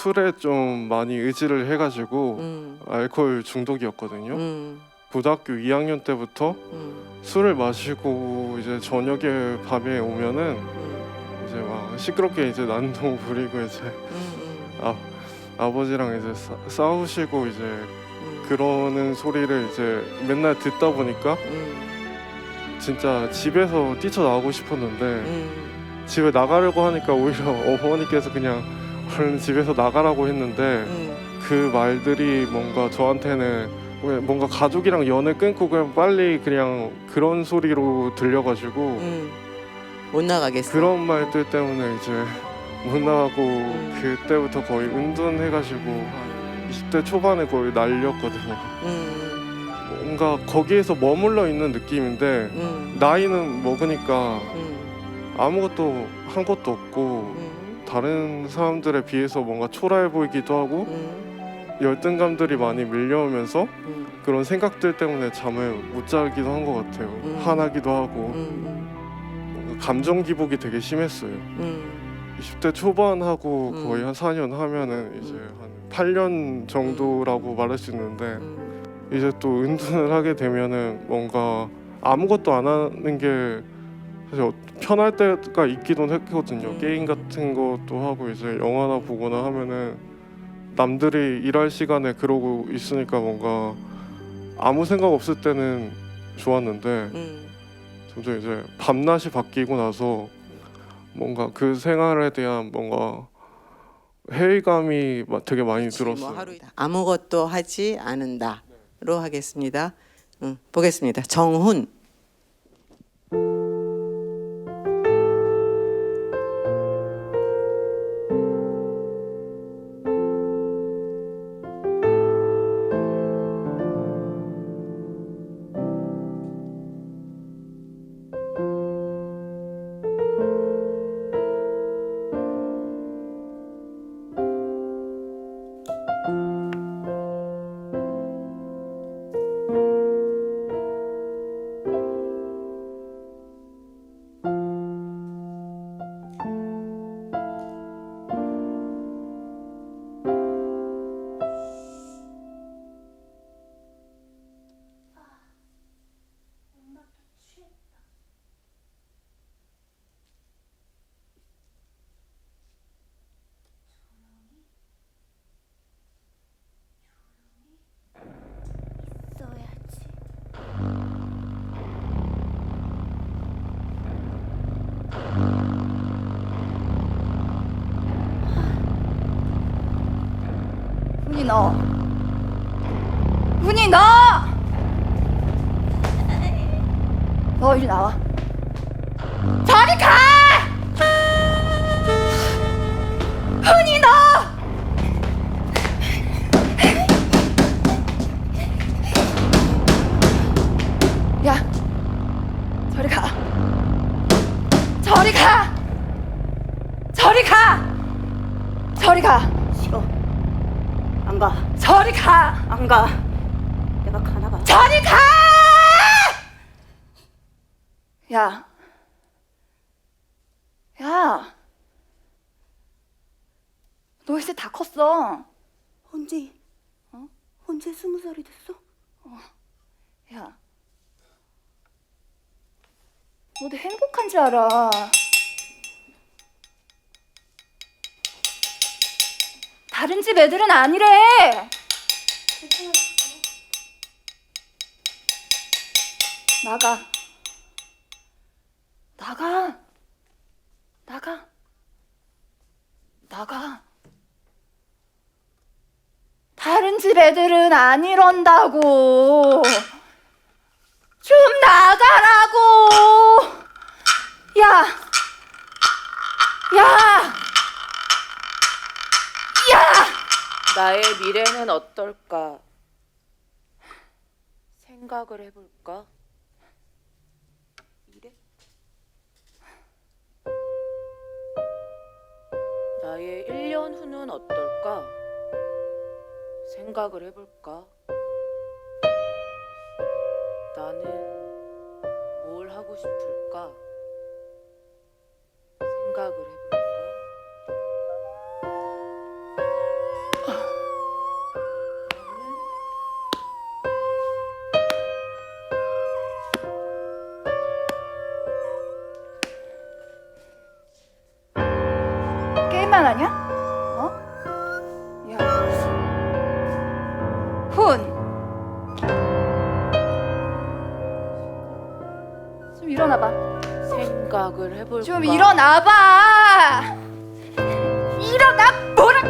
음. 술에 좀 많이 의지를 해가지고 음. 알코올 중독이었거든요. 음. 고등학교 2학년 때부터 음. 술을 마시고 이제 저녁에 밤에 오면은 음. 이제 막 시끄럽게 이제 난동 부리고 이제 음. 아 아버지랑 이제 싸, 싸우시고 이제 음. 그러는 소리를 이제 맨날 듣다 보니까 음. 진짜 집에서 뛰쳐나오고 싶었는데 음. 집에 나가려고 하니까 오히려 어머니께서 그냥 얼른 집에서 나가라고 했는데 음. 그 말들이 뭔가 저한테는 왜 뭔가 가족이랑 연을 끊고 그냥 빨리 그냥 그런 소리로 들려가지고 음. 못 나가겠어. 그런 말들 때문에 이제 못 나가고 음. 그때부터 거의 은둔해가지고 한 20대 초반에 거의 날렸거든요. 음. 뭔가 거기에서 머물러 있는 느낌인데 음. 나이는 먹으니까 음. 아무것도 한 것도 없고 음. 다른 사람들에 비해서 뭔가 초라해 보이기도 하고 음. 열등감들이 많이 밀려오면서 음. 그런 생각들 때문에 잠을 못 자기도 한 것 같아요. 음. 화나기도 하고 음. 뭔가 감정 기복이 되게 심했어요. 음. 20대 초반하고 음. 거의 한 4년 하면은 이제 음. 한 8년 정도라고 말할 수 있는데 음. 이제 또 은둔을 하게 되면은 뭔가 아무것도 안 하는 게 사실 어- 편할 때가 있기도 했거든요. 음. 게임 같은 것도 하고 이제 영화나 보거나 하면은 남들이 일할 시간에 그러고 있으니까 뭔가 아무 생각 없을 때는 좋았는데 음. 점점 이제 밤낮이 바뀌고 나서 뭔가 그 생활에 대한 뭔가 회의감이 마- 되게 많이 뭐 들었어요. 하루. 아무것도 하지 않는다로 하겠습니다. 응, 보겠습니다. 정훈. 너. 훈이 너. 너 이리 나와. 저리 가. 훈이 너. 야, 저리 가. 저리 가. 저리 가. 저리 가. 가. 저리 가. 안 가. 내가 가나 봐. 저리 가. 야. 야. 너 이제 다 컸어. 언제? 어? 언제 스무 살이 됐어? 야. 너도 행복한지 알아. 다른 집 애들은 아니래. 나가. 나가. 나가. 나가. 다른 집 애들은 안 이런다고. 좀 나가라고. 야. 야. 야. 나의 미래는 어떨까? 생각을 해볼까? 미래? 나의 1년 후는 어떨까? 생각을 해볼까? 나는 뭘 하고 싶을까? 생각을 해볼까? 좀 일어나봐. 생각을 해볼까? 좀 일어나봐. 일어나 보라.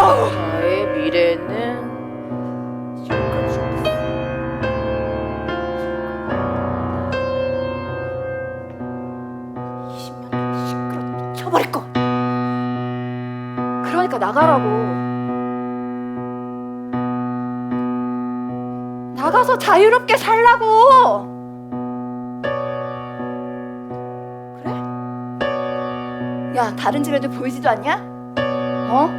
어우. 나의 미래는 쳐버릴 거. 그러니까 나가라고. 나가서 자유롭게 살라고. 야, 다른 집 애들 보이지도 않냐? 어?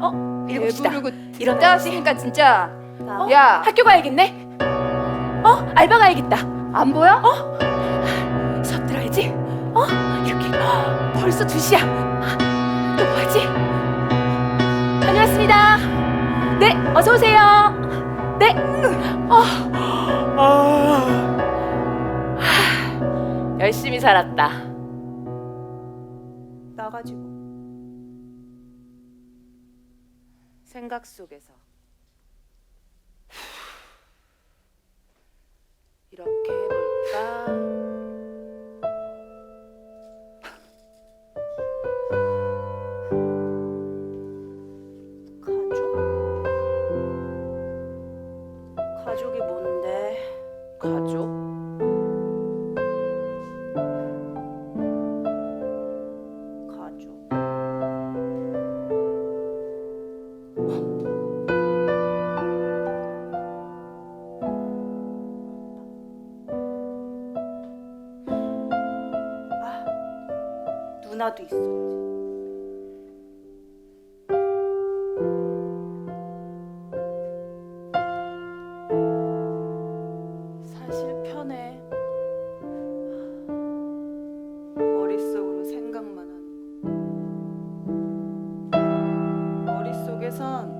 어? 일곱 시다. 배부르고 이런 따시니까 진짜. 어? 야, 학교 가야겠네. 어? 알바 가야겠다. 안 보여? 어? 수업 들어야지. 어? 이렇게 벌써 2시야. 또 뭐하지? 다녀왔습니다. 네, 어서 오세요. 네. 어. 아. 열심히 살았다. 나가지고. 생각 속에서 나도 있었지. 사실 편해. 머릿속으로 생각만 하는 거. 머릿속에선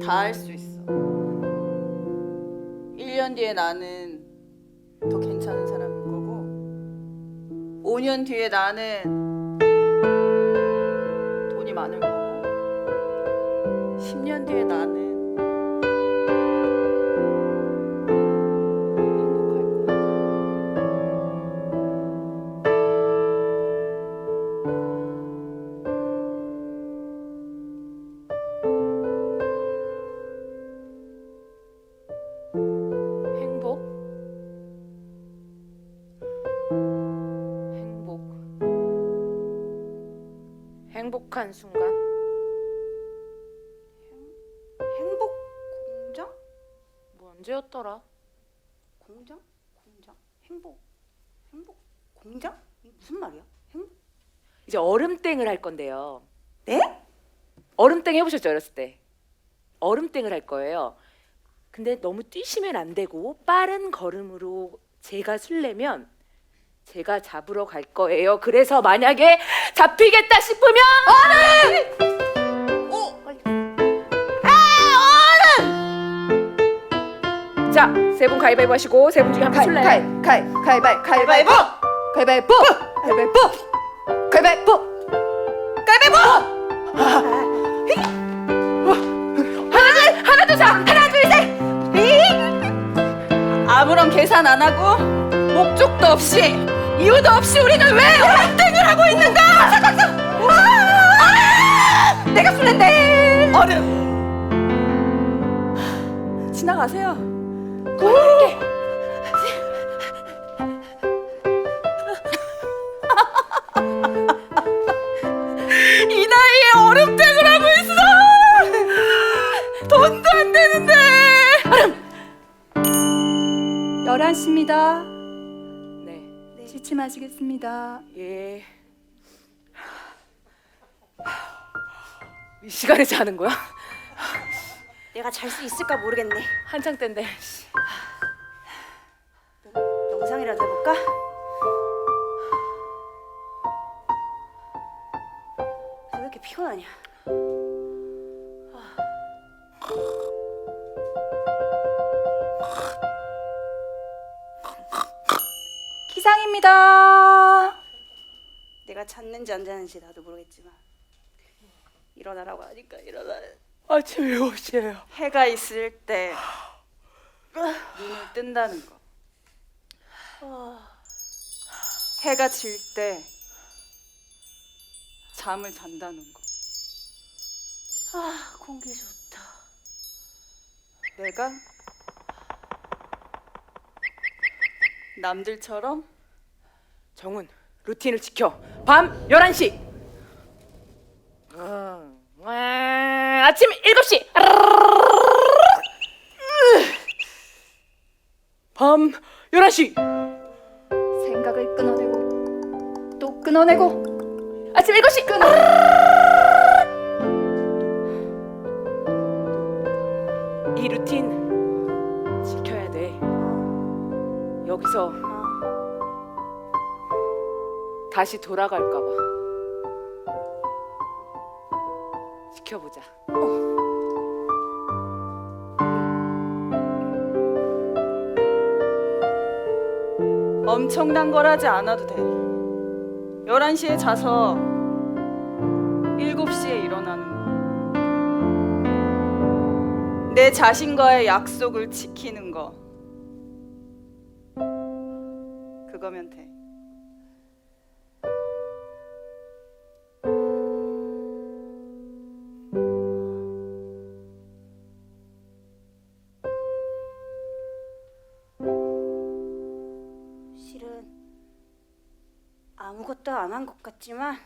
다 할 수 있어. 1년 뒤에 나는 5년 뒤에 나는 돈이 많을 거고, 10년 뒤에 나는 행복한 순간? 행복 공장? 뭐 언제였더라? 공장? 공장? 행복 행복 공장? 이게 무슨 말이야? 행복 이제 얼음땡을 할 건데요. 네? 얼음땡 해보셨죠 어렸을 때? 얼음땡을 할 거예요. 근데 너무 뛰시면 안 되고 빠른 걸음으로 제가 술래면 제가 잡으러 갈 거예요. 그래서 만약에 잡히겠다 싶으면 자, 세 분 가위바위보 하시고 세 분 중에 한분 가이, 술래요. 가이, 가위바위, 가위바위보, 가위바위보, 가위바위보, 가위바위보, 가위바위보. 하나 둘 셋, 하나 둘 셋. 아무런 계산 안 하고 목적도 없이 이유도 없이 우리는 왜 얼음땡을 하고 있는가? 아! 내가 술래인데 얼음 지나가세요. 고할게. 하시겠습니다. 예. 이 시간에 자는 거야? 내가 잘 수 있을까 모르겠네. 한창 때인데. 영상이라도 해볼까? 왜 이렇게 피곤하냐? 기상입니다. 내가 잤는지 안 잤는지 나도 모르겠지만 일어나라고 하니까 일어나. 아침 7시에요. 해가 있을 때 눈을 뜬다는 거. 해가 질 때 잠을 잔다는 거. 아, 공기 좋다. 내가 남들처럼 정훈 루틴을 지켜. 밤 11시. 음, 아, 아침 7시. 밤 11시. 생각을 끊어내고 또 끊어내고 아침 7시. 끊어. 다시 돌아갈까 봐. 지켜보자. 엄청난 걸 하지 않아도 돼. 11시에 자서 7시에 일어나는 거. 내 자신과의 약속을 지키는 거. 그거면 돼. 아무것도 안 한 것 같지만